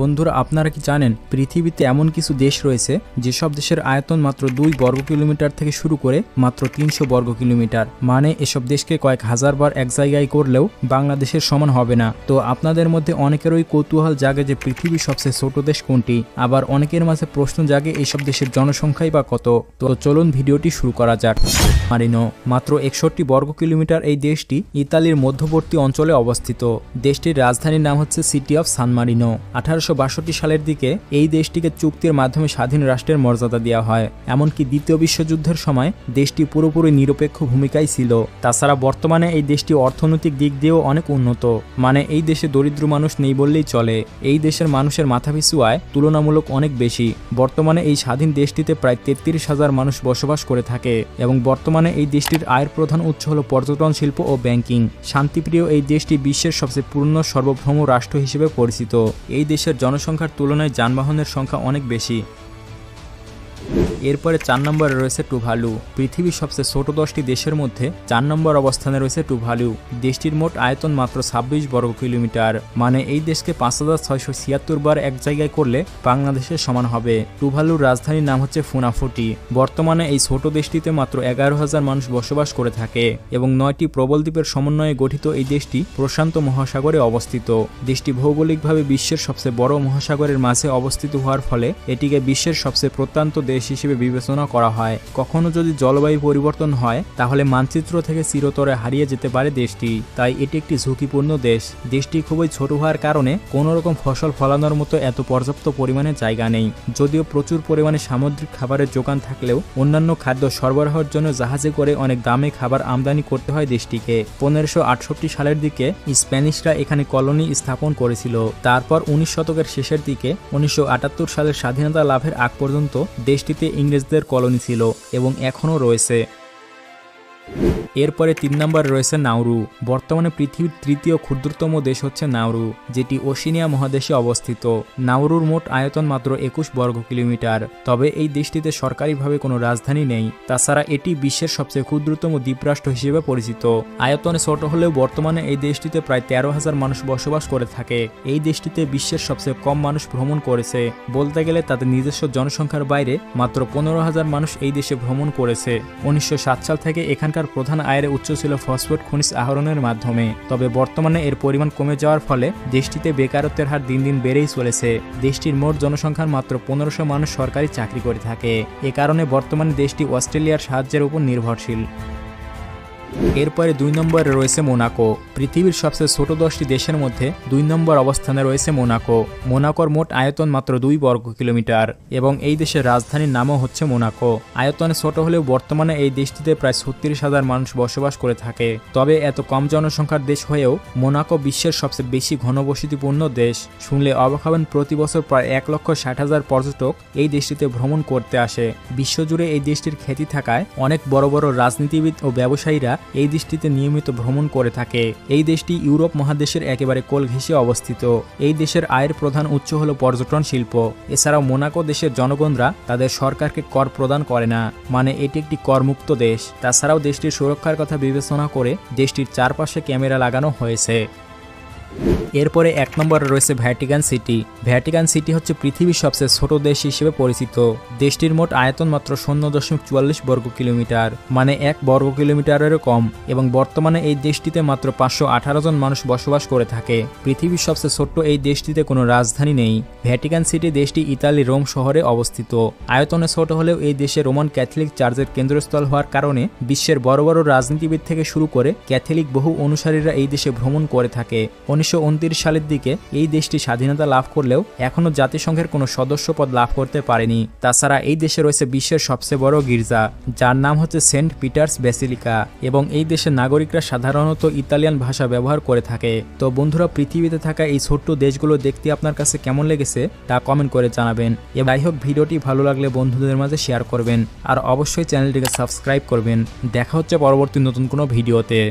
বন্ধুরা, আপনারা কি জানেন পৃথিবীতে এমন কিছু দেশ রয়েছে যেসব দেশের আয়তন মাত্র দুই বর্গ কিলোমিটার থেকে শুরু করে মাত্র তিনশো বর্গ কিলোমিটার? মানে এসব দেশকে কয়েক হাজার বার এক জায়গায় করলেও বাংলাদেশের সমান হবে না। তো আপনাদের মধ্যে অনেকেরই কৌতূহল জাগে যে পৃথিবীর সবচেয়ে ছোট দেশ কোনটি? আবার অনেকের মাঝে প্রশ্ন জাগে এইসব দেশের জনসংখ্যাই বা কত? তো চলুন ভিডিওটি শুরু করা যাক। মারিনো, মাত্র একষট্টি বর্গ কিলোমিটার এই দেশটি ইতালির মধ্যবর্তী অঞ্চলে অবস্থিত। দেশটির রাজধানীর নাম হচ্ছে সিটি অফ সান মারিনো। আঠারোশো বাষট্টি সালের দিকে এই দেশটিকে চুক্তির মাধ্যমে স্বাধীন রাষ্ট্রের মর্যাদা দেওয়া হয়। এমনকি দ্বিতীয় বিশ্বযুদ্ধের সময় দেশটি পুরোপুরি নিরপেক্ষ ভূমিকায় ছিল। তাছাড়া বর্তমানে এই দেশটি অর্থনৈতিক দিক দিয়েও অনেক উন্নত। মানে এই দেশে দরিদ্র মানুষ নেই বললেই চলে। এই দেশের মানুষের মাথাপিছু আয় তুলনামূলক অনেক বেশি। বর্তমানে এই স্বাধীন দেশটিতে প্রায় তেত্রিশ হাজার মানুষ বসবাস করে থাকে এবং বর্তমানে এই দেশটির আয়ের প্রধান উৎস হল পর্যটন, শিল্প ও ব্যাংকিং। শান্তিপ্রিয় এই দেশটি বিশ্বের সবচেয়ে পূর্ণ সর্বভৌম রাষ্ট্র হিসেবে পরিচিত। এই দেশের জনসংখ্যার তুলনায় যানবাহনের সংখ্যা অনেক বেশি। এরপরে চার নম্বরে রয়েছে টুভালু। পৃথিবীর সবচেয়ে ছোট দশটি দেশের মধ্যে চার নম্বর অবস্থানে রয়েছে টুভালু। দেশটির মোট আয়তন মাত্র ছাব্বিশ বর্গ কিলোমিটার। মানে এই দেশকে পাঁচ হাজার ছয়শো ছিয়াত্তর বার এক জায়গায় করলে বাংলাদেশের সমান হবে। টুভালুর রাজধানীর নাম হচ্ছে ফুনাফুটি। বর্তমানে এই ছোট দেশটিতে মাত্র এগারো হাজার মানুষ বসবাস করে থাকে এবং নয়টি প্রবল দ্বীপের সমন্বয়ে গঠিত এই দেশটি প্রশান্ত মহাসাগরে অবস্থিত। দেশটি ভৌগোলিকভাবে বিশ্বের সবচেয়ে বড় মহাসাগরের মাঝে অবস্থিত হওয়ার ফলে এটিকে বিশ্বের সবচেয়ে প্রত্যন্ত দেশ হিসেবে বিবেচনা করা হয়। কখনো যদি জলবায়ু পরিবর্তন হয়, তাহলে মানচিত্র থেকে চিরতরে হারিয়ে যেতে পারে দেশটি। তাই এটি একটি ঝুঁকিপূর্ণ দেশ। দেশটি খুবই ছোট হওয়ার কারণে কোনো রকম ফসল ফলানোর মতো এত পর্যাপ্ত পরিমাণে জায়গা নেই। যদিও প্রচুর পরিমাণে সামুদ্রিক খাবারের যোগান থাকলেও অন্যান্য খাদ্য সরবরাহের জন্য জাহাজে করে অনেক দামে খাবার আমদানি করতে হয় দেশটিকে। পনেরোশো সালের দিকে স্প্যানিশরা এখানে কলোনি স্থাপন করেছিল। তারপর উনিশ শতকের শেষের দিকে উনিশশো আটাত্তর সালের স্বাধীনতা লাভের আগ পর্যন্ত দেশটিতে ইংরেজদের কলোনি ছিল এবং এখনও রয়েছে। এরপরে তিন নম্বর রয়েছে নাউরু বর্তমানে পৃথিবীর তৃতীয় ক্ষুদ্রতম দেশ হচ্ছে নাউরু যেটি ওশিনিয়া মহাদেশে অবস্থিত। নাউরুর মোট আয়তন মাত্র একুশ বর্গ কিলোমিটার। তবে এই দেশটিতে সরকারিভাবে কোনো রাজধানী নেই। তাছাড়া এটি বিশ্বের সবচেয়ে ক্ষুদ্রতম দ্বীপরাষ্ট্র হিসেবে পরিচিত। আয়তনে ছোট হলেও বর্তমানে এই দেশটিতে প্রায় তেরো হাজার মানুষ বসবাস করে থাকে। এই দেশটিতে বিশ্বের সবচেয়ে কম মানুষ ভ্রমণ করেছে। বলতে গেলে তাদের নিজস্ব জনসংখ্যার বাইরে মাত্র পনেরো হাজার মানুষ এই দেশে ভ্রমণ করেছে। উনিশশো সাত সাল থেকে এখানকার প্রধান আয়ের উৎস ছিল ফসফেট খনিজ আহরণের মাধ্যমে। তবে বর্তমানে এর পরিমাণ কমে যাওয়ার ফলে দেশটিতে বেকারত্বের হার দিন দিন বেড়েই চলেছে। দেশটির মোট জনসংখ্যার মাত্র পনেরোশো মানুষ সরকারি চাকরি করে থাকে। এ কারণে বর্তমানে দেশটি অস্ট্রেলিয়ার সাহায্যের উপর নির্ভরশীল। এরপরে দুই নম্বরে রয়েছে মোনাকো। পৃথিবীর সবচেয়ে ছোট দশটি দেশের মধ্যে দুই নম্বর অবস্থানে রয়েছে মোনাকো। মোনাকোর মোট আয়তন মাত্র দুই বর্গ কিলোমিটার এবং এই দেশের রাজধানীর নামও হচ্ছে মোনাকো। আয়তনে ছোট হলেও বর্তমানে এই দেশটিতে প্রায় ছত্রিশ হাজার মানুষ বসবাস করে থাকে। তবে এত কম জনসংখ্যার দেশ হয়েও মোনাকো বিশ্বের সবচেয়ে বেশি ঘনবসতিপূর্ণ দেশ। শুনলে অবাক হবেন, প্রতি বছর প্রায় এক লক্ষ ষাট হাজার পর্যটক এই দেশটিতে ভ্রমণ করতে আসে। বিশ্বজুড়ে এই দেশটির খ্যাতি থাকায় অনেক বড় বড় রাজনীতিবিদ ও ব্যবসায়ীরা এই দেশটিতে নিয়মিত ভ্রমণ করে থাকে। এই দেশটি ইউরোপ মহাদেশের একেবারে কোল ঘেঁষে অবস্থিত। এই দেশের আয়ের প্রধান উৎস হল পর্যটন শিল্প। এছাড়াও মোনাকো দেশের জনগণরা তাদের সরকারকে কর প্রদান করে না মানে এটি একটি করমুক্ত দেশ। তাছাড়াও দেশটির সুরক্ষার কথা বিবেচনা করে দেশটির চারপাশে ক্যামেরা লাগানো হয়েছে। এরপরে এক নম্বরে রয়েছে ভ্যাটিকান সিটি। ভ্যাটিকান সিটি হচ্ছে পৃথিবীর সবচেয়ে ছোট দেশ হিসেবে পরিচিত। দেশটির মোট আয়তন মাত্র শূন্য দশমিক চুয়াল্লিশ বর্গ কিলোমিটার মানে এক বর্গ কিলোমিটারেরও কম, এবং বর্তমানে এই দেশটিতে মাত্র পাঁচশো আঠারো জন মানুষ বসবাস করে থাকে। পৃথিবীর সবচেয়ে ছোট্ট এই দেশটিতে কোনো রাজধানী নেই। ভ্যাটিকান সিটি দেশটি ইতালি রোম শহরে অবস্থিত। আয়তনে ছোট হলেও এই দেশে রোমান ক্যাথলিক চার্চের কেন্দ্রস্থল হওয়ার কারণে বিশ্বের বড় বড় রাজনীতিবিদ থেকে শুরু করে ক্যাথলিক বহু অনুসারীরা এই দেশে ভ্রমণ করে থাকে। উনিশশো সালের দিকে এই দেশটি স্বাধীনতা লাভ করলেও এখনও জাতিসংঘের কোনো সদস্যপদ লাভ করতে পারেনি। তাছাড়া এই দেশে রয়েছে বিশ্বের সবচেয়ে বড় গির্জা, যার নাম হচ্ছে সেন্ট পিটার্স বেসিলিকা এবং এই দেশের নাগরিকরা সাধারণত ইতালিয়ান ভাষা ব্যবহার করে থাকে। তো বন্ধুরা, পৃথিবীতে থাকা এই ছোট্ট দেশগুলো দেখতে আপনার কাছে কেমন লেগেছে তা কমেন্ট করে জানাবেন। এবং যাই হোক, ভিডিওটি ভালো লাগলে বন্ধুদের মাঝে শেয়ার করবেন। আর অবশ্যই চ্যানেলটিকে সাবস্ক্রাইব করবেন। দেখা হচ্ছে পরবর্তী নতুন কোনো ভিডিওতে।